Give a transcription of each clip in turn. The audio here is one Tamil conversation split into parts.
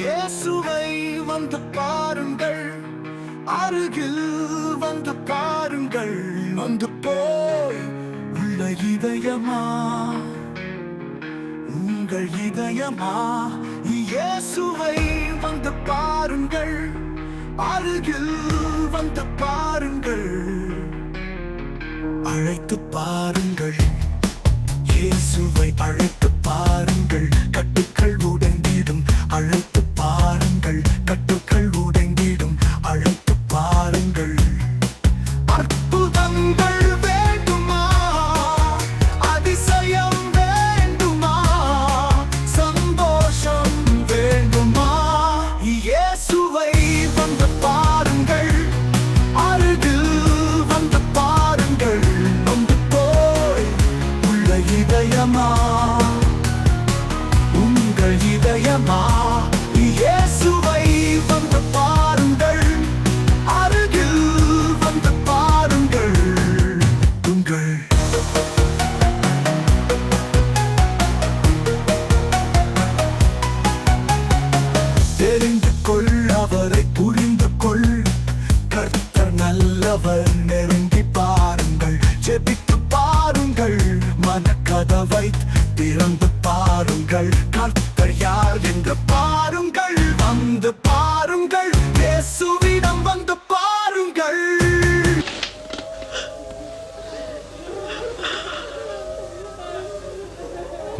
இயேசுவை வந்து பாருங்கள். அருகில் வந்து பாருங்கள். வந்து போய் உள்ள இதயமா? உங்கள் இதயமா? இயேசுவை வந்து பாருங்கள். அருகில் வந்து பாருங்கள். அழைத்து பாருங்கள். இயேசுவை அழைத்து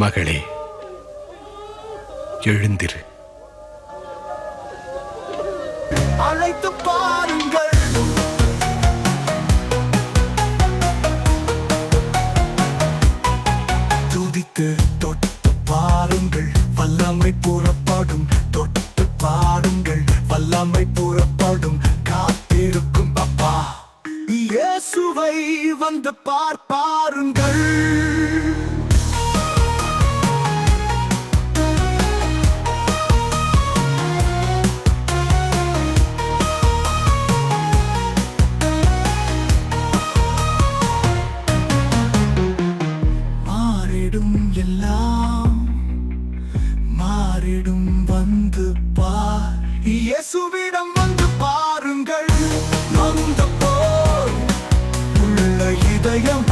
மகளே எழுந்திரு. அழைத்து பாருங்கள். துதித்து தொட்டு பாருங்கள். வல்லமை புறப்படும் தொட்டு பாருங்கள். வல்லமை புறப்பாடும் காத்திருக்கும் அப்பா. இயேசுவை வந்து பார்ப்பாருங்கள். இயேசுவிடம் வந்து பாருங்கள். நொந்த போல் உள்ள இதயம்